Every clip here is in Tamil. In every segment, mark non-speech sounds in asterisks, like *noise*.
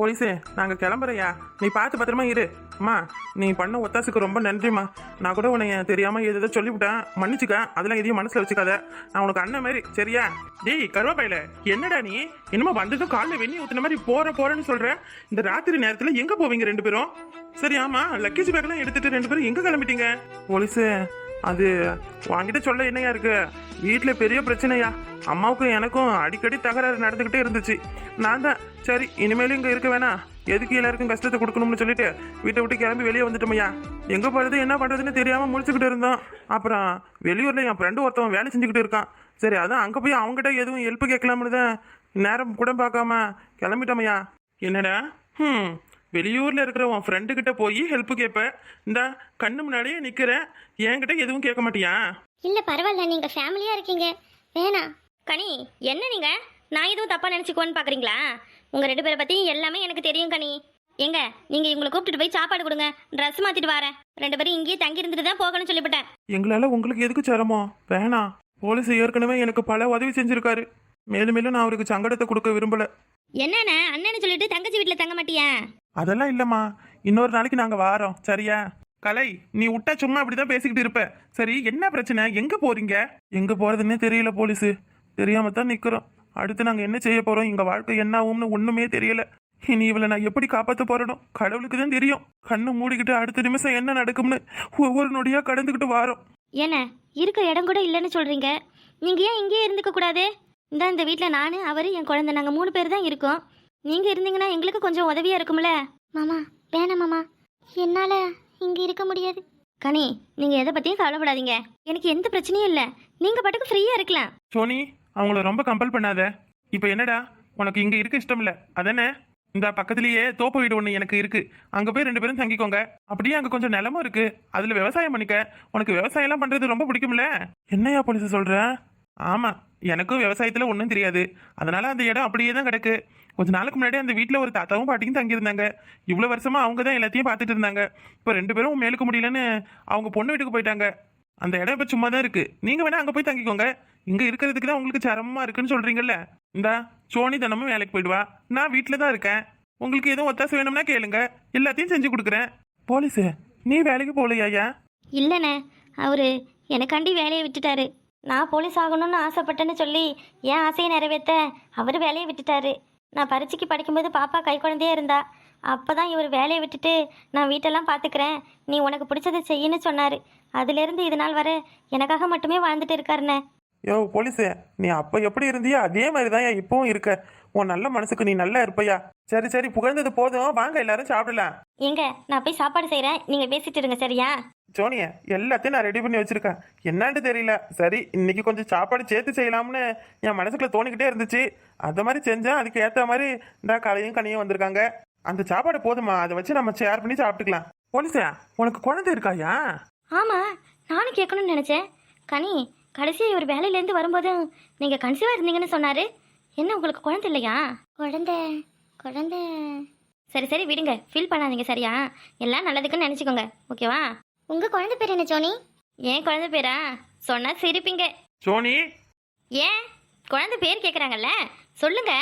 போலீஸே நாங்கள் கிளம்புறையா நீ பார்த்து பத்திரமா இரு. அம்மா நீ பண்ண ஒத்தாசுக்கு ரொம்ப நன்றிம்மா. நான் கூட உன்னை தெரியாமல் எது எதோ சொல்லிவிட்டேன். மன்னிச்சுக்க அதெல்லாம் எதையும் மனசில் வச்சுக்காத. நான் உனக்கு அண்ணன் மாதிரி சரியா? டேய் கருவாப்பையில என்னடா நீ? என்னமோ வந்ததும் காலைல வெண்ணி ஊற்றின மாதிரி போற போறேன்னு சொல்கிறேன் இந்த ராத்திரி நேரத்தில் எங்கே போவீங்க ரெண்டு பேரும்? சரி ஆமாம் லக்கேஜ் பேக்கெல்லாம் எடுத்துகிட்டு ரெண்டு பேரும் எங்கே கிளம்பிட்டீங்க? போலீஸு அது உங்ககிட்ட சொல்ல என்னையா இருக்கு? வீட்டில் பெரிய பிரச்சனையா? அம்மாவுக்கும் எனக்கும் அடிக்கடி தகராறு நடந்துக்கிட்டே இருந்துச்சு. நான் தான் சரி இனிமேலும் இங்கே இருக்க வேணாம். எதுக்கு எல்லாருக்கும் கஷ்டத்தை கொடுக்கணும்னு சொல்லிட்டு வீட்டை விட்டு கிளம்பி வெளியே வந்துட்டோமையா? எங்கே போகிறது என்ன பண்ணுறதுன்னு தெரியாமல் முடிச்சுக்கிட்டு இருந்தோம். அப்புறம் வெளியூரில் என் ஃப்ரெண்டு ஒருத்தவன் வேலை செஞ்சுக்கிட்டு இருக்கான். சரி அதான் அங்கே போய் அவங்ககிட்ட எதுவும் ஹெல்ப் கேட்கலாம்னு தான் நேரம் கூட பார்க்காம கிளம்பிட்டோமையா? என்னடா? ம் வெளியூர்ல இருக்கிற உன் ஃப்ரெண்டு கிட்ட போய் ஹெல்ப் கேட்ப இந்த கண்ணு முன்னாடியே நிக்கிறேன் என்கிட்ட எதுவும் கேட்க மாட்டியா? இல்ல பரவாயில்ல. நீங்க ஃபேமிலியா இருக்கீங்க. வேணாம் கனி என்ன நீங்க? நான் எதுவும் தப்பா நினைச்சுக்கோன்னு பாக்குறீங்களா? உங்க ரெண்டு பேரை பத்தி எல்லாமே எனக்கு தெரியும் கனி. எங்க நீங்க இவங்களை கூப்பிட்டுட்டு போய் சாப்பாடு கொடுங்க. ட்ரெஸ் மாத்திட்டு வரேன். ரெண்டு பேரும் இங்கேயே தங்கி இருந்துட்டு தான் போகணும்னு சொல்லிவிட்டேன். எங்களால உங்களுக்கு எதுக்கு சிரமம்? வேணாம் போலீஸ் ஏற்கனவே எனக்கு பல உதவி செஞ்சிருக்காரு. மேலும் மேலும் நான் அவருக்கு சங்கடத்தை கொடுக்க விரும்பல. என்னண்ணே அண்ணன்னு சொல்லிட்டு தங்கச்சி வீட்டுல தங்க மாட்டியா? அதெல்லாம் இல்லம்மா. இன்னொரு நாளைக்கு நாங்க வாரோம். சரியா? கலை நீ விட்டா சும்மா அப்படிதான் பேசிக்கிட்டு இருப்ப. சரி என்ன பிரச்சனை? எங்க போறீங்க? எங்க போறதுன்னே தெரியல போலீஸ். தெரியாம தான் நிக்கிறோம். அடுத்து நாங்க என்ன செய்ய போறோம்? எங்க வாழ்க்கை என்ன ஆகும்னு ஒண்ணுமே தெரியல. இனி இவளை நான் எப்படி காப்பாத்த போறணும் கடவுளுக்கு தான் தெரியும். கண்ணு மூடிக்கிட்டு அடுத்த நிமிஷம் என்ன நடக்கும்னு ஒவ்வொரு நொடியா கடந்துக்கிட்டு வாரோம். என்ன இருக்க இடம் கூட இல்லைன்னு சொல்றீங்க. நீங்க ஏன் இங்கேயே இருந்துக்க கூடாது? இந்த இந்த வீட்டில் நான் அவர் என் குழந்தை நாங்கள் மூணு பேர் தான் இருக்கோம். நீங்க இருந்தீங்கன்னா எங்களுக்கு கொஞ்சம் உதவியா இருக்கும்ல? மாமா வேணாம் மாமா. என்னால இங்க இருக்க முடியாது. கனி நீங்க எதை பத்தியும் கவலைப்படாதீங்க. எனக்கு எந்த பிரச்சனையும் இல்லை. நீங்க பாட்டுக்கு ஃப்ரீயா இருக்கலாம். சோனி அவங்கள ரொம்ப கம்பல் பண்ணாத. இப்போ என்னடா? உனக்கு இங்க இருக்க இஷ்டம் இல்ல. அதானே இந்த பக்கத்துலயே தோப்பு வீடு ஒன்று எனக்கு இருக்கு. அங்க போய் ரெண்டு பேரும் தங்கிக்கோங்க. அப்படியே அங்க கொஞ்சம் நிலமும் இருக்கு. அதுல விவசாயம் பண்ணிக்க. உனக்கு விவசாயம் எல்லாம் பண்றது ரொம்ப பிடிக்கும்ல. என்னையா போலீஸ் சொல்ற? ஆமாம் எனக்கும் விவசாயத்தில் ஒன்றும் தெரியாது. அதனால அந்த இடம் அப்படியே தான் கிடக்கு. கொஞ்ச நாளுக்கு முன்னாடி அந்த வீட்டில் ஒரு தாத்தாவும் பாட்டியும் தங்கியிருந்தாங்க. இவ்வளோ வருஷமாக அவங்க தான் எல்லாத்தையும் பார்த்துட்டு இருந்தாங்க. இப்போ ரெண்டு பேரும் மேலுக்கு முடியலன்னு அவங்க பொண்ணு வீட்டுக்கு போயிட்டாங்க. அந்த இடம் இப்போ சும்மா தான் இருக்குது நீங்கள் வேணால் அங்கே போய் தங்கிக்கோங்க. இங்கே இருக்கிறதுக்கு தான் உங்களுக்கு சிரமமாக இருக்குன்னு சொல்கிறீங்கல்ல இந்தா சோனி தினமும் வேலைக்கு போயிடுவா. நான் வீட்டில் தான் இருக்கேன். உங்களுக்கு எதுவும் ஒத்தாசை வேணும்னா கேளுங்க. எல்லாத்தையும் செஞ்சு கொடுக்குறேன். போலீஸு நீ வேலைக்கு போகலையா இல்லைண்ணே அவரு எனக்காண்டி வேலையை விட்டுட்டாரு. நான் போலீஸ் ஆகணும்னு ஆசைப்பட்டேன்னு சொல்லி என் ஆசையை நிறைவேற்ற அவர் வேலையை விட்டுட்டாரு. நான் பரீட்சைக்கு படிக்கும்போது பாப்பா கை குழந்தையே இருந்தா. அப்போ தான் இவர் வேலையை விட்டுட்டு நான் வீட்டெல்லாம் பார்த்துக்கிறேன் நீ உனக்கு பிடிச்சதை செய்யுன்னு சொன்னார். அதுலேருந்து இது நாள் வர எனக்காக மட்டுமே வாழ்ந்துட்டு இருக்காருண்ணே. யோ போலீஸு நீ அப்போ எப்படி இருந்தியோ அதே மாதிரி தான் இப்பவும் இருக்க. உன் நல்ல மனசுக்கு நீ நல்லா இருப்பையா. சரி சரி புகழ்ந்தது போதும். வாங்க எல்லாரும் சாப்பிடலாம். எங்க? நான் போய் சாப்பாடு செய்கிறேன் நீங்கள் பேசிட்டு இருங்க சரியா? சோனியா எல்லாத்தையும் நான் ரெடி பண்ணி வச்சிருக்கேன். என்னன்னு தெரியல. சரி இன்னைக்கு கொஞ்சம் சாப்பாடு சேர்த்து செய்யலாம்னு என் மனசுக்குள்ள தோணிக்கிட்டே இருந்துச்சு. அந்த மாதிரி செஞ்சேன். அதுக்கு ஏற்ற மாதிரி இந்த கலையும் கனியும் வந்திருக்காங்க. அந்த சாப்பாடு போதுமா? அதை வச்சு நம்ம ஷேர் பண்ணி சாப்பிட்டுக்கலாம். போலீஸா உனக்கு குழந்தை இருக்காயா? ஆமாம் நானும் கேட்கணும்னு நினச்சேன். கனி கடைசியாக இவர் வேலையிலேருந்து வரும்போது நீங்கள் கன்சீவாக இருந்தீங்கன்னு சொன்னார். என்ன உங்களுக்கு குழந்தை இல்லையா? குழந்தை குழந்தை. சரி சரி விடுங்க. ஃபீல் பண்ணாதீங்க சரியா? எல்லாம் நல்லதுக்குன்னு நினச்சிக்கோங்க. ஓகேவா உங்க குழந்தை பேர் என்ன ஜோனி ஏன் குழந்தை பேரா? சொன்னால் சிரிப்பீங்க. சோனி? ஏன்? குழந்தை பேர் கேட்குறாங்கல்ல சொல்லுங்க.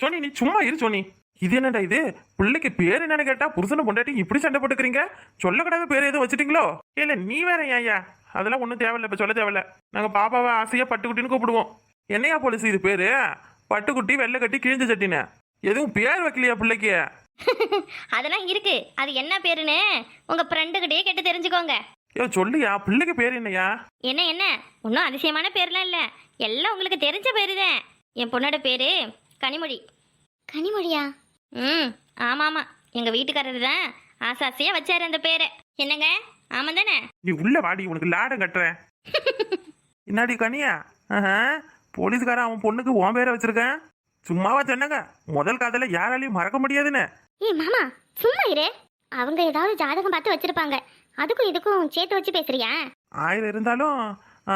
சோனி நீ சும்மா இரு சோனி. இது என்னடா இது? பிள்ளைக்கு பேர் என்னன்னு கேட்டா புருஷனை பொண்டாட்டி இப்படி சண்டை போட்டுக்கிறீங்க? சொல்லக்கூடாத பேர் எதுவும் வச்சிட்டீங்களோ? இல்ல நீ வேற ஏன்யா அதெல்லாம் ஒன்றும் தேவையில்ல இப்ப சொல்ல தேவையில்ல. நாங்க பாப்பாவை ஆசையா பட்டுக்குட்டின்னு கூப்பிடுவோம். என்னையா போலீஸ் இது பேரு? பட்டுக்குட்டி வெள்ளை கட்டி கிழிஞ்ச சட்டின எதுவும் பேர் வைக்கலையா பிள்ளைக்கு? அதெல்லாம் இருக்கு. அது என்ன பேருன்னு உங்கள் ஃப்ரெண்டுக்கிட்டே கேட்டு தெரிஞ்சுக்கோங்க. ஏ சொல்லுயா? பிள்ளைக்கு பேர் என்னையா என்ன என்ன? ஒன்றும் அதிசயமான பேர்லாம் இல்லை. எல்லாம் உங்களுக்கு தெரிஞ்ச பேரு தான் என் பொண்ணோட பேரு கனிமொழி. கனிமொழியா? ம் ஆமாம். ஆமாம் எங்கள் வீட்டுக்காரர் தான் ஆசை ஆசையாக வச்சாரு அந்த பேரை. என்னங்க? ஆமாம் தானே? நீ உள்ள வாடி உனக்கு லாடம் கட்டுறேன். *laughs* என்னாடி கனியா? ஆஹா, போலீஸ்காரன் அவன் பொண்ணுக்கு உன் பேரை வச்சிருக்கேன். சும்மாவா சொன்னாங்க. முதல் காதல யாராலையும் மறக்க முடியாதுன்னு. ஏய் மாமா சும்மா இரு. அவங்க ஏதாவது ஜாதகம் பார்த்து வச்சிருப்பாங்க. அதுக்கும் இதுக்கும் சேர்த்து வச்சு பேசுறியா? ஆயிரம் இருந்தாலும் ஆ,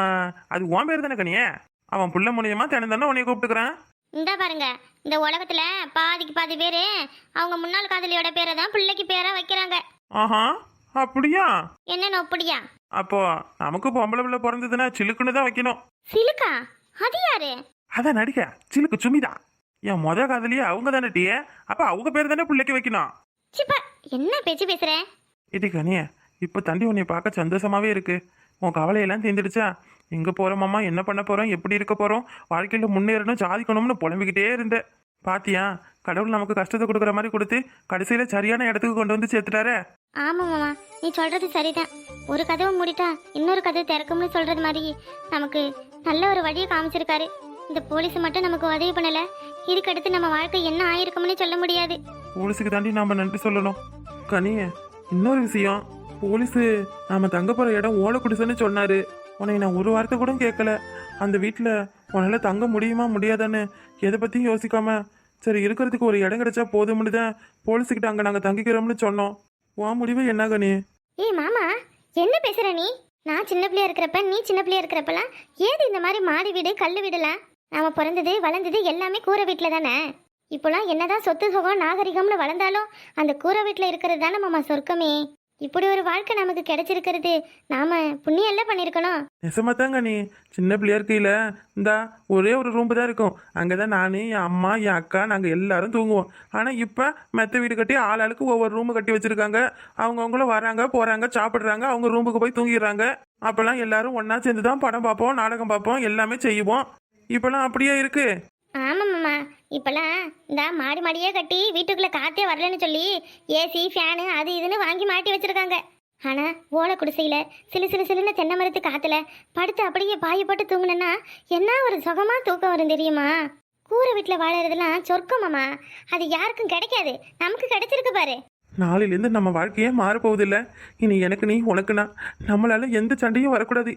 அது உன் பேர் தானே கனியே? அவன் புள்ள மூலியமா தினம் தானே உன்னைய கூப்பிட்டுக்கிறான். இந்த பாருங்க இந்த உலகத்துல பாதிக்கு பாதி பேரு அவங்க முன்னாள் காதலியோட பேரை தான் பிள்ளைக்கு பேரா வைக்கிறாங்க. ஆஹா அப்படியா? என்ன நொப்படியா? அப்போ நமக்கு பொம்பளை பிள்ளை பிறந்ததுன்னா சிலுக்குன்னு தான் வைக்கணும். சிலுக்கா? அது யாரு? அதான் நடிக்க சிலுக்கு சுமிதா. என் முத காதலியே அவங்க தானே டீ அப்ப அவங்க பேர் தானே பிள்ளைக்கு வைக்கணும்? சிப்பா என்ன பேச்சு பேசுற? இது கனிய இப்போ தண்டி உன்னை பார்க்க சந்தோஷமாவே இருக்கு. உன் கவலையெல்லாம் தீர்ந்துடுச்சா? எங்க போறோமாம்மா என்ன பண்ண போறோம் எப்படி இருக்க போறோம் வாழ்க்கையில முன்னேறணும் சாதிக்கணும்னு புலம்பிக்கிட்டே இருந்தேன் பாத்தியா கடவுள் நமக்கு கஷ்டத்தை கொடுக்குற மாதிரி கொடுத்து கடைசியில சரியான இடத்துக்கு கொண்டு வந்து சேர்த்துட்டாரே. ஆமா மாமா. நீ சொல்றது சரிதான். ஒரு கதவை மூடிட்டா இன்னொரு கதவு திறக்கும்னு சொல்றது மாதிரி நமக்கு நல்ல ஒரு வழியை காமிச்சிருக்காரு. இந்த போலீஸ் மட்டும் நமக்கு உதவி பண்ணல. இதுக்கடுத்து நம்ம வாழ்க்கை என்ன ஆயிருக்கும்னு சொல்ல முடியாது. போலீஸுக்கு தாண்டி நாம நன்றி சொல்லணும். கனிய இன்னொரு விஷயம். போலீஸு நாம தங்க போற இடம் ஓலை குடிசைன்னு சொன்னாரு. உன்னை நான் ஒரு வார்த்தை கூட கேட்கல. அந்த வீட்டில் உன்னால தங்க முடியுமா முடியாதான்னு எதை பத்தியும் யோசிக்காம சரி இருக்கிறதுக்கு ஒரு இடம் கிடைச்சா போதும்னு தான் போலீஸுக்கிட்ட அங்கே நாங்கள் தங்கிக்கிறோம்னு சொன்னோம். உன் முடிவு என்ன கனி? ஏய் மாமா என்ன பேசுற நீ? நான் சின்ன பிள்ளையா இருக்கிறப்ப நீ சின்ன பிள்ளையா இருக்கிறப்பலாம் ஏது இந்த மாதிரி மாடி வீடு கல் வீடுலாம் நாம் பிறந்தது வளர்ந்தது எல்லாமே கூரை வீட்டில் தானே? இப்போலாம் என்னதான் சொத்து சுகம் நாகரிகம்னு வளர்ந்தாலும் அந்த கூரை வீட்டில் இருக்கிறது தானே மாமா சொர்க்கமே. இப்படி ஒரு வாழ்க்கை நமக்கு கிடைச்சிருக்கிறது. நாம புண்ணியம் எல்லாம் பண்ணிருக்கணும் நிசமா தாங்க நீ. சின்ன பிள்ளையா இருக்கையில இந்தா ஒரே ஒரு ரூம் தான் இருக்கும். அங்கே தான் நான் என் அம்மா என் அக்கா நாங்கள் எல்லாரும் தூங்குவோம். ஆனால் இப்போ மெத்த வீடு கட்டி ஆள் ஆளுக்கு ஒவ்வொரு ரூம் கட்டி வச்சிருக்காங்க. அவங்கவுங்களும் வராங்க போகிறாங்க சாப்பிட்றாங்க அவங்க ரூமுக்கு போய் தூங்கிடுறாங்க. அப்போல்லாம் எல்லாரும் ஒன்றா சேர்ந்து தான் படம் பார்ப்போம் நாடகம் பார்ப்போம் எல்லாமே செய்வோம். இப்போல்லாம் அப்படியே இருக்கு. ஆமா மாமா இப்பெல்லாம் இந்த மாடி மாடியே கட்டி வீட்டுக்குள்ள காத்தே வரலன்னு சொல்லி ஏசி ஃபேனு அது இதுன்னு வாங்கி மாட்டி வச்சிருக்காங்க. ஆனா ஓலை குடிசையில சிலு சிலு சிலுன்னு தென்னை மரத்து காத்துல படுத்து அப்படியே பாய போட்டு தூங்குனேன்னா என்ன ஒரு சுகமா தூக்கம் வரும் தெரியுமா? கூரை வீட்டில் வாழறதெல்லாம் சொர்க்கம் மாமா அது யாருக்கும் கிடைக்காது. நமக்கு கிடைச்சிருக்கு பாரு. நாளையிலேருந்து நம்ம வாழ்க்கையே மாறப்போவதில்ல. இனி எனக்கு நீ உனக்கு நான். நம்மளால எந்த சண்டையும் வரக்கூடாது.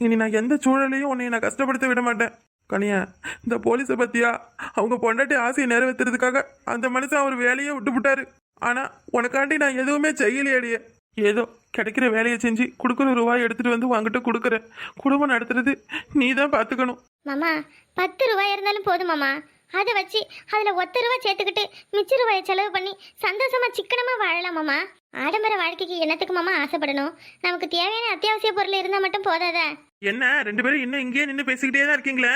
இனி நான் எந்த சூழலையும் உன்னை நான் கஷ்டப்படுத்த விட மாட்டேன். கனியா இந்த போலீஸை பத்தியா? அவங்க பொண்டாட்டி ஆசையை நிறைவேற்றுறதுக்காக அந்த மனுஷன் அவர் வேலையை விட்டு விட்டாரு ஆனா உனக்காண்டி நான் எதுவுமே செய்யலையடியே. ஏதோ கிடைக்கிற வேலையை செஞ்சு கொடுக்குற ரூபாய் எடுத்துட்டு வந்து உங்ககிட்ட கொடுக்குறேன். குடும்பம் நடத்துறது நீ தான் பார்த்துக்கணும் மாமா பத்து ரூபாய் இருந்தாலும் போதும் மாமா. அதை வச்சு அதில் ஒத்த ரூபாய் சேர்த்துக்கிட்டு மிச்ச ரூபாயை செலவு பண்ணி சந்தோஷமா சிக்கனமா வாழலாம் மாமா. ஆடம்பர வாழ்க்கைக்கு என்னத்துக்கு மாமா ஆசைப்படணும்? நமக்கு தேவையான அத்தியாவசிய பொருள் இருந்தால் மட்டும் போதாதா? என்ன ரெண்டு பேரும் இன்னும் இங்கேயே நின்று பேசிக்கிட்டே தான் இருக்கீங்களே?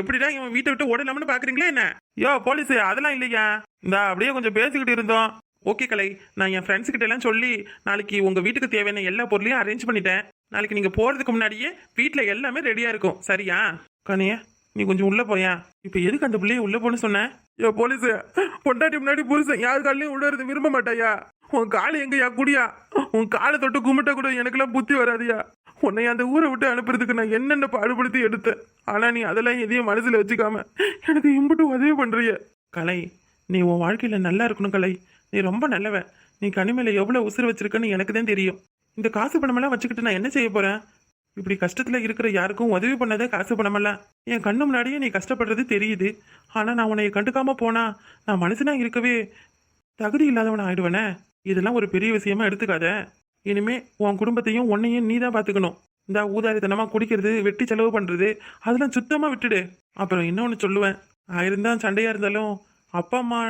எப்படிடா இவன் வீட்டை விட்டு ஓடலாம்னு பாக்குறீங்களா என்ன? யோ போலீஸ் அதெல்லாம் இல்லையா? இந்த அப்படியே கொஞ்சம் பேசிக்கிட்டு இருந்தோம். ஓகே கலை. நான் என் ஃப்ரெண்ட்ஸ் கிட்ட எல்லாம் சொல்லி நாளைக்கு உங்க வீட்டுக்கு தேவையான எல்லா பொருளையும் அரேஞ்ச் பண்ணிட்டேன். நாளைக்கு நீங்க போறதுக்கு முன்னாடியே வீட்டுல எல்லாமே ரெடியா இருக்கும். சரியா? கனியா. நீ கொஞ்சம் உள்ள போயா? இப்ப எதுக்கு அந்த பிள்ளைய உள்ள போன்னு சொன்ன? யோ போலீஸ் பொண்டாட்டி முன்னாடி புருஷன் யார் காலையும் விடுறது விரும்ப மாட்டாயா? உன் காலை எங்கயா குடியா? உன் காலை தொட்டு கும்பிட்ட கூட எனக்கெல்லாம் புத்தி வராதியா? உன்னை அந்த ஊரை விட்டு அனுப்புறதுக்கு நான் என்னென்ன பாடுபடுத்தி எடுத்தேன்? ஆனா நீ அதெல்லாம் எதையும் மனசுல வச்சுக்காம எனக்கு இம்புட்டு உதவி பண்றிய. கலை நீ உன் வாழ்க்கையில நல்லா இருக்கணும் கலை. நீ ரொம்ப நல்லவன். நீ கனிமையில எவ்வளவு உசுறு வச்சிருக்கன்னு எனக்கு தான் தெரியும். இந்த காசு பணமெல்லாம் வச்சுக்கிட்டு நான் என்ன செய்ய போறேன்? இப்படி கஷ்டத்துல இருக்கிற யாருக்கும் உதவி பண்ணதே காசு பணமல்ல. என் கண்ணு முன்னாடியே நீ கஷ்டப்படுறது தெரியுது. ஆனா நான் உன்னை கண்டுக்காம போனா நான் மனசுனா இருக்கவே தகுதி இல்லாதவன் ஆயிடுவேனே? இதெல்லாம் ஒரு பெரிய விஷயமா எடுத்துக்காத. இனிமே உன் குடும்பத்தையும் உன்னையும் நீ தான் பார்த்துக்கணும் இந்த ஊதாரித்தனமா குடிக்கிறது வெட்டி செலவு பண்றது அதெல்லாம் சுத்தமா விட்டுடு. அப்புறம் இன்னொன்னு சொல்லுவேன். ஆயிருந்தான் சண்டையாக சண்டையா இருந்தாலும் அப்பா அம்மா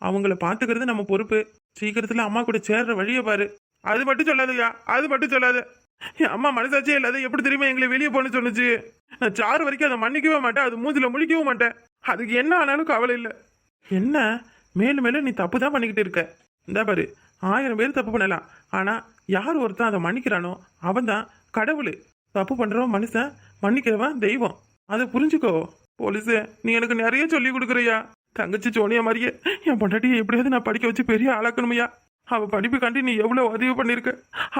அவங்கள பாத்துக்கிறது நம்ம பொறுப்பு. சீக்கிரத்துல அம்மா கூட சேர்ற வழியை பாரு. அது மட்டும் சொல்லாதயா அது மட்டும் சொல்லாது. என் அம்மா மனசாச்சே இல்லாத எப்படி தெரியுமா எங்களை வெளியே போகணும்னு சொன்னிச்சு? நான் சாறு வரைக்கும் அதை மன்னிக்கவே மாட்டேன் அது மூஞ்சில் முழிக்கவும் மாட்டேன். அதுக்கு என்ன ஆனாலும் கவலை இல்லை. என்ன? மேலும் மேலும் நீ தப்பு தான் பண்ணிக்கிட்டு இருக்க. இந்த பாரு ஆயிரம் பேர் தப்பு பண்ணலாம். ஆனால் யார் ஒருத்தன் அதை மன்னிக்கிறானோ அவன் தான் கடவுள். தப்பு பண்ணுறவன் மனுஷன் மன்னிக்கிறவன் தெய்வம். அதை புரிஞ்சுக்கோ. போலீஸு நீ எனக்கு நிறைய சொல்லி கொடுக்குறியா? தங்கச்சி சோனியா மாதிரியே என் பொண்டாட்டியை எப்படியாவது நான் படிக்க வச்சு பெரிய ஆளாக்கணுமையா? அவள் படிப்புக்காண்டி நீ எவ்வளோ உதவி பண்ணியிருக்க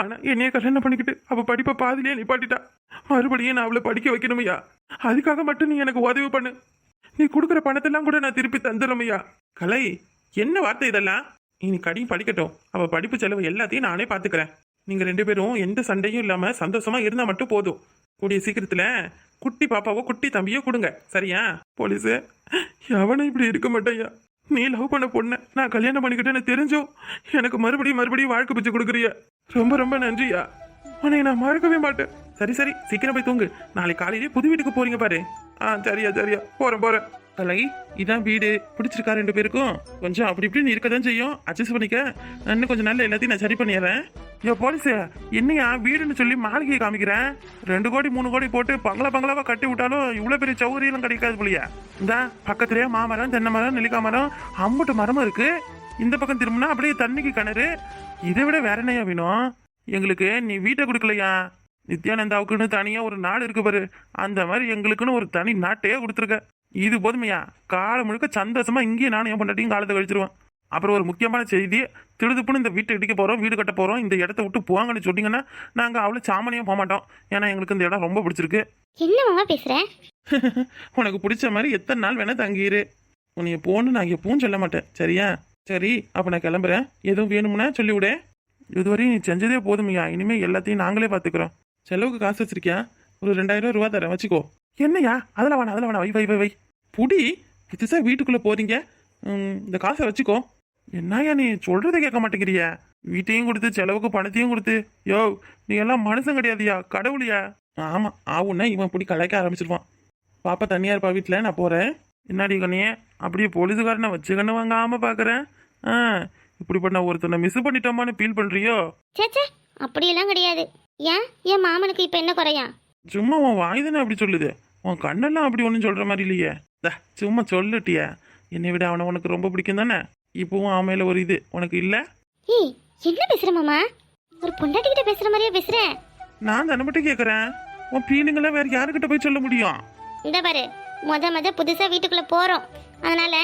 ஆனால் என்னைய கல்யாணம் பண்ணிக்கிட்டு அவள் படிப்பை பாதிலேயே நிப்பாட்டிட்டா. மறுபடியும் நான் அவளை படிக்க வைக்கணுமையா அதுக்காக மட்டும் நீ எனக்கு உதவி பண்ணு. நீ கொடுக்குற பணத்தெல்லாம் கூட நான் திருப்பி தந்துடுமையா கலை என்ன வார்த்தை இதெல்லாம்? இனி கடியும் படிக்கட்டும். அவள் படிப்பு செலவு எல்லாத்தையும் நானே பார்த்துக்கிறேன் நீங்கள் ரெண்டு பேரும் எந்த சண்டையும் இல்லாமல் சந்தோஷமாக இருந்தால் மட்டும் போதும். கூடிய சீக்கிரத்தில் குட்டி பாப்பாவோ குட்டி தம்பியோ கொடுங்க. சரியா? போலீஸு எவனும் இப்படி இருக்க மாட்டேயா நீ லவ் பண்ண பொண்ண நான் கல்யாணம் பண்ணிக்கிட்டேன்னு தெரிஞ்சும் எனக்கு மறுபடியும் மறுபடியும் வாழ்க்கை பிச்சு கொடுக்குறிய. ரொம்ப ரொம்ப நன்றியா? உன்னை நான் மறக்கவே மாட்டேன். சரி சரி சீக்கிரம் போய் தூங்கு. நாளைக்கு காலையிலேயே புது வீட்டுக்கு போறீங்க பாரு. ஆ சரியா சரியா. போறேன் போறேன். கலை இதான் வீடு. பிடிச்சிருக்கா ரெண்டு பேருக்கும். கொஞ்சம் அப்படி இப்படின்னு இருக்க தான் செய்யும். அட்ஜஸ்ட் பண்ணிக்க. இன்னும் கொஞ்சம் நல்ல எல்லாத்தையும் நான் சரி பண்ணிடுறேன். ஐயோ போலீஸ் என்னையா வீடுன்னு சொல்லி மாளிகையை காமிக்கிறேன்? ரெண்டு கோடி மூணு கோடி போட்டு பங்களா பங்களாவா கட்டி விட்டாலும் இவ்வளோ பெரிய சௌகரியெல்லாம் கிடைக்காது போலியா. இந்த பக்கத்துலேயே மாமரம் தென்னை மரம் நெல்லிக்காய் மரம் அம்புட்டு மரமும் இருக்கு. இந்த பக்கம் திரும்பினா அப்படியே தண்ணிக்கு கிணறு. இதை விட வேற என்னையா வேணும்? எங்களுக்கு நீ வீட்டை கொடுக்கலையா? நித்யானந்தாவுக்குன்னு தனியாக ஒரு நாடு இருக்கு பாரு. அந்த மாதிரி எங்களுக்குன்னு ஒரு தனி நாட்டையே கொடுத்துருக்க. இது போதுமையா? காலம் முழுக்க சந்தோஷமா இங்கேயே நானும் என் பொண்டாட்டியும் காலத்தை கழிச்சிருவேன் அப்புறம் ஒரு முக்கியமான செய்தி திடுதுப்புன்னு இந்த வீட்டை இடிக்க போறோம் வீடு கட்ட போறோம் இந்த இடத்த விட்டு போங்கன்னு சொன்னீங்கன்னா நாங்க அவ்வளவு சாமானியா போக மாட்டோம். ஏன்னா எங்களுக்கு இந்த இடம் ரொம்ப பிடிச்சிருக்கு. என்ன மாமா பேசுற? *laughs* உனக்கு பிடிச்ச மாதிரி எத்தனை நாள் வேணா தங்கியிரு. உன்னைய போன்னு நான் எப்பவும் சொல்ல மாட்டேன். சரியா? சரி அப்ப நான் கிளம்புறேன். எதுவும் வேணும்னா சொல்லிவிடு. இதுவரையும் நீ செஞ்சதே போதுமையா? இனிமே எல்லாத்தையும் நாங்களே பாத்துக்கிறோம். செலவுக்கு காசு வச்சிருக்கியா? ஒரு ரெண்டாயிரம் ரூபா தரேன். வச்சுக்கோ. என்னையா அதெல்லாம் வேணாம் அதெல்லாம் வேணாம். வை வை வை வை. புடி புதுசா வீட்டுக்குள்ள போறீங்க? ம், இந்த காசை வச்சுக்கோ. என்னய்யா நீ சொல்றதை கேட்க மாட்டேங்கிறிய? வீட்டையும் கொடுத்து செலவுக்கு பணத்தையும் கொடுத்து. யோ நீ எல்லாம் மனுஷன் கிடையாதுயா கடவுளியா? ஆமா ஆவுன்னா இவன் இப்படி கலைக்க ஆரம்பிச்சிருவான். பாப்பா தனியா இருப்பா வீட்டில் நான் போறேன். என்னடி கண்ணியே அப்படியே பொழுதுகாரனை வச்சுக்கன்னு வாங்காம பாக்குறேன் ஆ இப்படி பண்ண ஒருத்தனை மிஸ் பண்ணிட்டோமான்னு ஃபீல் பண்றியோ? சேச்சே அப்படியெல்லாம் கிடையாது. ஏன்? என் மாமனுக்கு இப்போ என்ன குறையா? சும்மா உன் வாய் தானே அப்படி சொல்லுது. உன் கண்ணெல்லாம் அப்படி ஒன்றும் சொல்ற மாதிரி இல்லையே. தா, சும்மா சொல்லுட்டியா. என்னை விட அவனை உனக்கு ரொம்ப பிடிக்கும் தானே? இப்பவும் அவன் மேல ஒரு இது உனக்கு இல்ல? ஏய் என்ன பேசுற மாமா? ஒரு பொண்டாட்டி கிட்ட பேசுற மாதிரியே பேசுற. நான் தானே மட்டும் கேட்குறேன் உன் ஃபீலிங்கெல்லாம் வேற யாருக்கிட்ட போய் சொல்ல முடியும்? இந்த பாரு முத முத புதுசா வீட்டுக்குள்ள போறோம். அதனால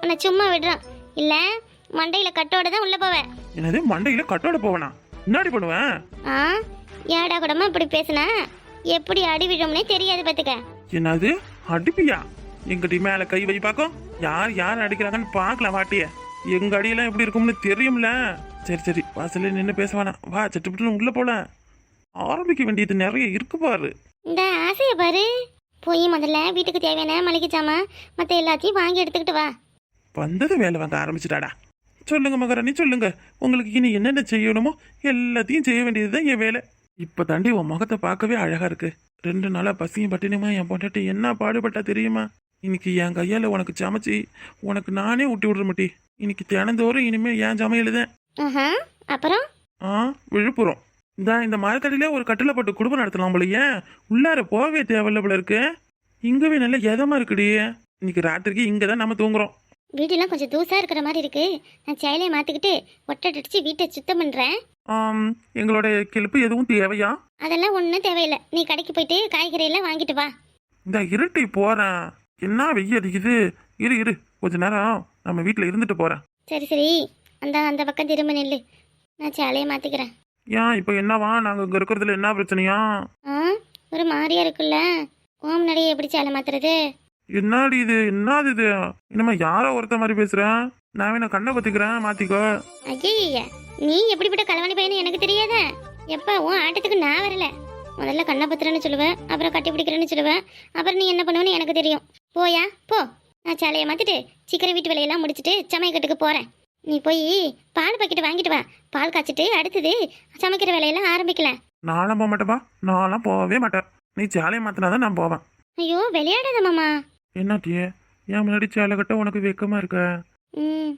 உன்னை சும்மா விடுறோம். இல்ல மண்டையில கட்டோட தான் உள்ள போவேன் என்னது மண்டையில கட்டோட போவனா? முன்னாடி பண்ணுவேன் ஆ ஏடா கூடமா இப்படி பேசுனா? எப்படி அடி விழும்னே தெரியாது பாத்துக்க. என்னது அடிப்பியா? எங்கடி மேல கை வை பார்க்கும் யார் யார் அடிக்கிறாங்கன்னு பார்க்கலாம் வாட்டிய. எங்க அடியெல்லாம் எப்படி இருக்கும்னு தெரியும்ல. சரி சரி வாசல்ல நின்று பேச வேணாம். வா சட்டுப்பட்டு உள்ள போல ஆரம்பிக்க வேண்டியது நிறைய இருக்கு பாரு. இந்த ஆசைய பாரு. போய் முதல்ல வீட்டுக்கு தேவையான மளிகை சாமான் மற்ற எல்லாத்தையும் வாங்கி எடுத்துக்கிட்டு வா. வந்தது வேலை வாங்க ஆரம்பிச்சிட்டாடா. சொல்லுங்க மகாராணி சொல்லுங்க. உங்களுக்கு இனி என்னென்ன செய்யணுமோ எல்லாத்தையும் செய்ய வேண்டியதுதான் என் வேலை. இப்ப தாண்டி உன் முகத்தை பார்க்கவே அழகா இருக்கு. ரெண்டு நாளா பசியும் பட்டினியுமா? என் பொண்டாட்டி என்ன பாடுபட்டா தெரியுமா? இன்னைக்கு என் கையால உனக்கு சமைச்சு உனக்கு நானே ஊட்டி விடுற மாட்டி. இன்னைக்கு தினந்தோறும் இனிமே என் சமையலுதான் அப்புறம்? ஆ விழுப்புரம். இந்த இந்த மரத்தடியில ஒரு கட்டில போட்டு குடும்பம் நடத்தலாம் போல ஏன்? உள்ளார போகவே தேவையில்ல போல இருக்கு. இங்கவே நல்ல எதமா இருக்குடி? இன்னைக்கு ராத்திரிக்கு இங்க தான் நம்ம தூங்குறோம். வீடெல்லாம் கொஞ்சம் தூசா இருக்கிற மாதிரி இருக்கு. நான் சேலையை மாத்திக்கிட்டு ஒட்டை அடிச்சு வீட்டை சுத்தம் பண்றேன். எங்களோட கிளப்பு எதுவும் தேவையா? அதெல்லாம் ஒன்றும் தேவையில்லை. நீ கடைக்கு போயிட்டு காய்கறி எல்லாம் வாங்கிட்டு வா. இந்த இருட்டி போறேன். என்ன வெய்ய அடிக்குது? இரு இரு. கொஞ்ச நேரம் நம்ம வீட்டில் இருந்துட்டு போறேன். சரி சரி. அந்த அந்த பக்கம் திரும்ப நில்லு. நான் சேலையை மாத்திக்கிறேன். ஏன் இப்போ என்னவா? நாங்கள் இங்கே இருக்கிறதுல என்ன பிரச்சனையா? ஆ ஒரு மாதிரியா இருக்குல்ல. ஓம் நடைய எப்படி சேலை மாத்துறது? என்னடி இது? என்னது இது? இனிமே யாரோ ஒருத்த மாதிரி பேசுறேன் நான் வேணா கண்ணை கொத்திக்கிறேன் மாத்திக்கோ. ஐய நீ எப்படிப்பட்ட களவாணி பையனு எனக்கு தெரியாதா. எப்ப உன் ஆட்டத்துக்கு நான் வரல. முதல்ல கண்ணை பத்துறேன்னு சொல்லுவேன் அப்புறம் கட்டி பிடிக்கிறேன்னு சொல்லுவேன் அப்புறம் நீ என்ன பண்ணுவேன்னு எனக்கு தெரியும். போயா? போ. நான் சேலையை மாத்திட்டு சீக்கிரம் வீட்டு வேலையெல்லாம் முடிச்சிட்டு சமையக்கட்டுக்கு போறேன். நீ போய் பால் பாக்கெட் வாங்கிட்டு வா. பால் காய்ச்சிட்டு அடுத்தது சமைக்கிற வேலையெல்லாம் ஆரம்பிக்கலாம். நான்லாம் போக மாட்டேப்பா நான்லாம் போகவே மாட்டேன். நீ சேலையை மாத்தினாதான் நான் போவேன். ஐயோ விளையாடாத மாமா. என்னாட்டியே என் முன்னாடி சேலை கட்ட உனக்கு வெக்கமா இருக்க? ம்.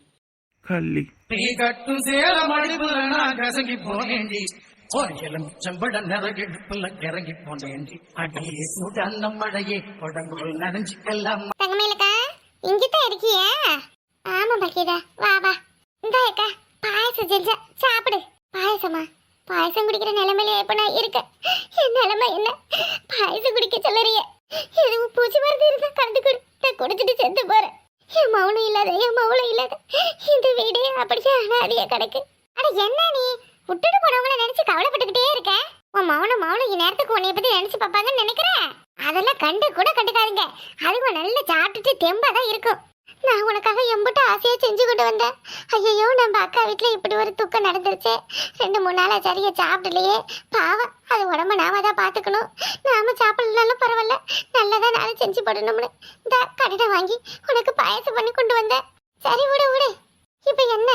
கள்ளி. நீ கட்டும் சேல மடிப்புல நான் கசங்கி போனேண்டி கோயிலும் செம்பட நிறகிடுப்புல கிறங்கி போனேன் அடியே சுடன்ன மழையே உடம்புகள் நனைஞ்சுக்கலாம். தங்கமேலக்கா இங்கிட்ட இருக்கியா? ஆமா பக்கீதா வா வா. இந்த அக்கா பாயசம் செஞ்ச சாப்பிடு. பாயசமா? பாயசம் குடிக்கிற நிலைமையில எப்ப நான் இருக்க என் நிலைமை என்ன? பாயசம் குடிக்க சொல்லறிய. எதுவும் பூச்சி மருந்து இருந்தா கலந்து கொடு குடிச்சிட்டு செத்து போறேன். என் மௌனம் இல்லாத என் மௌனம் இல்லாத இந்த வீடே அப்படியே அனாதையா கிடக்கு. அட என்ன நீ? விட்டுட்டு போனவங்கள நினைச்சு கவலைப்பட்டுக்கிட்டே இருக்கேன் உன் மௌனம் மௌனம் இந்நேரத்துக்கு உன்னைய பத்தி நினைச்சு பார்ப்பாங்கன்னு நினைக்கிறேன் அதெல்லாம் கண்டு கூட கண்டுக்காதீங்க. அதுவும் நல்லா சாப்பிட்டுட்டு தெம்பா தான் இருக்கும். நான் உனக்காக எம்பிட்டு ஆசையா செஞ்சு கொண்டு வந்தேன். ஐயோ நம்ம அக்கா வீட்டுல இப்படி ஒரு துக்கம் நடந்துருச்சு. ரெண்டு மூணு நாளா சரியா சாப்பிடலையே. பாவம் அது உடம்ப நாம தான் பாத்துக்கணும் நாம சாப்பிடலனாலும் பரவாயில்ல. நல்லதா நானும் செஞ்சு போடணும்னு. இந்த கடையில வாங்கி உனக்கு பாயசம் பண்ணி கொண்டு வந்தேன். சரி விடு விடு. இப்போ என்ன?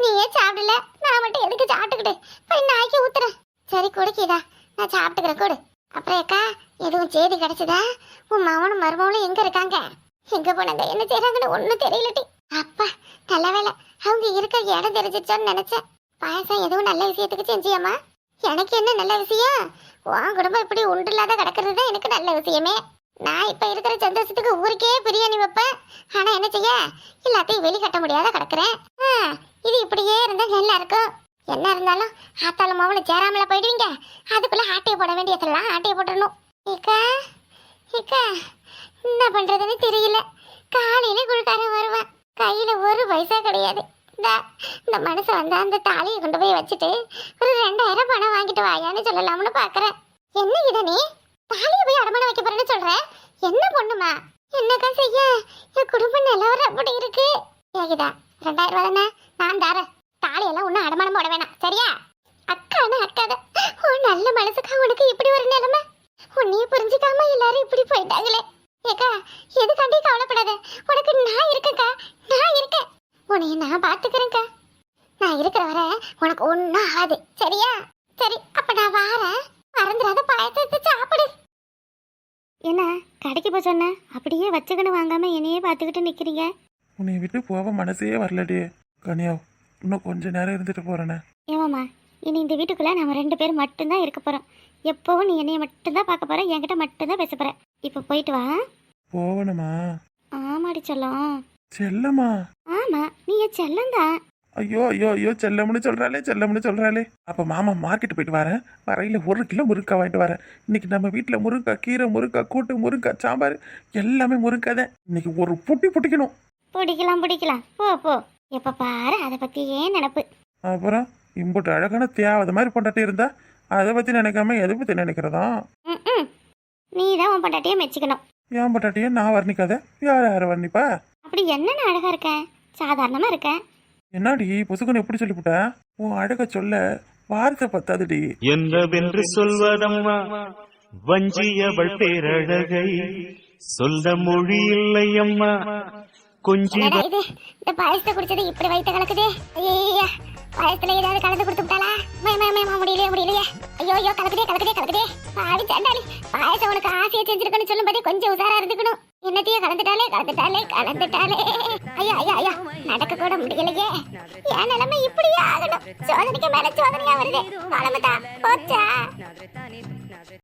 நீயே சாப்பிடல? நான் மட்டும் எதுக்கு சாப்பிட்டுக்கிட்டு? போய் நாய்க்கு ஊத்துறேன் சரி குடிக்கிதா நான் சாப்பிட்டுக்கிறேன் கொடு. அப்புறம் அக்கா எதுவும் செய்தி கிடைச்சதா? உன் மகனும் மருமகளும் எங்க இருக்காங்க? எங்க போனாங்க என்ன செய்யறாங்கன்னு ஒன்றும் தெரியலட்டி அப்பா நல்ல வேலை அவங்க இருக்க இடம் தெரிஞ்சிச்சோன்னு நினைச்சேன். பாயசம் எதுவும் நல்ல விஷயத்துக்கு செஞ்சியம்மா? எனக்கு என்ன நல்ல விஷயம்? உன் குடும்பம் இப்படி உண்டு இல்லாத கிடக்கிறது தான் எனக்கு நல்ல விஷயமே. நான் இப்ப இருக்கிற சந்தோஷத்துக்கு ஊருக்கே பிரியாணி வைப்பேன். ஆனா என்ன செய்ய? எல்லாத்தையும் வெளிக்கட்ட முடியாத கிடக்குறேன். ஆ, இது இப்படியே இருந்தா நல்லா இருக்கும். என்ன இருந்தாலும் ஆத்தால மாவுல சேராமல போயிடுவீங்க. அதுக்குள்ள ஆட்டையை போட வேண்டியதெல்லாம் ஆட்டையை போட்டுடணும். ஏக்கா ஏக்கா என்ன பண்றதுன்னு தெரியல. காலையில குழுக்காரன் வருவான். கையில ஒரு பைசா கிடையாது. இந்த இந்த மனுஷன் வந்தா அந்த தாலியை கொண்டு போய் வச்சுட்டு ஒரு ரெண்டாயிரம் பணம் வாங்கிட்டு வாயான்னு சொல்லலாம்னு பாக்குறேன். என்ன இதனே நீ போய் அடமான வைக்க போறேன்னு சொல்ற? என்ன பொண்ணுமா? என்னக்கா செய்ய? என் குடும்ப நிலவரம் அப்படி இருக்கு. ஏகிதா ரெண்டாயிரம் ரூபா தானே? நான் தரேன். தாலியெல்லாம் ஒன்றும் அடமானம் போட வேணாம். சரியா? அக்கானா அக்காத. உன் நல்ல மனசுக்கா உனக்கு இப்படி ஒரு நிலைமை? உன்னையே புரிஞ்சுக்காம எல்லாரும் இப்படி போயிட்டாங்களே. ஏக்கா எதுக்காண்டி கவலைப்படாத? உனக்கு நான் இருக்கேக்கா நான் இருக்கேன். உன்னைய நான் பாத்துக்கிறேன்க்கா நான் இருக்கிற வர உனக்கு ஒன்றும் ஆகாது. சரியா? சரி அப்ப நான் வாரேன். மறந்துடாத பாயத்தை சாப்பிடு. என்ன கடைக்கு போய் சொன்ன? அப்படியே வச்சுக்கணும் வாங்காம என்னையே பார்த்துக்கிட்டு நிக்கிறீங்க? உன்னை விட்டு போக மனசே வரலடி. கனியா இன்னும் கொஞ்ச நேரம் இருந்துட்டு போறேனே. ஏமாம்மா இனி இந்த வீட்டுக்குள்ள நம்ம ரெண்டு பேர் மட்டும்தான் இருக்க போறோம். எப்பவும் நீ என்னைய மட்டும்தான் பார்க்க போற என்கிட்ட மட்டும்தான் பேச போற. இப்போ போயிட்டு வா. போவணுமா? ஆமாடி சொல்லும். செல்லம்மா. ஆமா நீ என் செல்லந்தான் ஐயோ ஐயோ ஐயோ செல்லம்னு சொல்றாளே செல்லம்னு சொல்றாளே. அப்ப மாமா மார்க்கெட் போயிட்டு வரேன் வரையில ஒரு கிலோ முருங்கா வாங்கிட்டு வரேன் இன்னைக்கு நம்ம வீட்டுல முருங்கா கீரை முருங்கா கூட்டு முருங்கா சாம்பார் எல்லாமே முருங்கா தான். இன்னைக்கு ஒரு புட்டி புட்டிக்கணும். பிடிக்கலாம் பிடிக்கலாம். போ போ. எப்ப பாரு அதை பத்தியே நினப்பு. அப்புறம் இம்புட்டு அழகான தேவாத மாதிரி பொண்டாட்டி இருந்தா அதை பத்தி நினைக்காம எதை பத்தி நினைக்கிறதா? ம் நீ தான் உன் பொண்டாட்டியை மெச்சிக்கணும். ஏன் பொண்டாட்டிய நான் வர்ணிக்காத? யார் யார வர்ணிப்பா? அப்படி என்னென்ன அழகா இருக்கேன் சாதாரணமா இருக்கேன் என்னடி பொசுக்குன்னு எப்படி சொல்லிவிட்ட உன் அழக சொல்ல வார்த்தை பத்தாதுடி. என்னவென்று சொல்வதம்மா வஞ்சியவள் பேரழகை சொல்ல மொழி இல்லையம்மா. கொஞ்சி என்னடா இது? இந்த பாயசத்தை குடிச்சது இப்படி வயிற்று கலக்குதே? ஐயா பழத்துல ஏதாவது கலந்து கொடுத்து விட்டாளா? முடியலையே முடியலையே. ஐயோ ஐயோ கலக்குதே கலக்குதே கலக்குதே. பாடி சண்டாளி. பாயசம் உனக்கு ஆசையை செஞ்சிருக்கன்னு சொல்லும்போதே கொஞ்சம் உசாரா இருந்துக்கணும். என்னத்தையும் கலந்துட்டாலே கலந்துட்டாலே கலந்துட்டாலே ஐயா ஐயா ஐயா நடக்க கூட முடியலையே. என் நிலைமை இப்படியே ஆகணும். சோதனைக்கு மேல சோதனையா வருது. காலமத்தா போச்சா?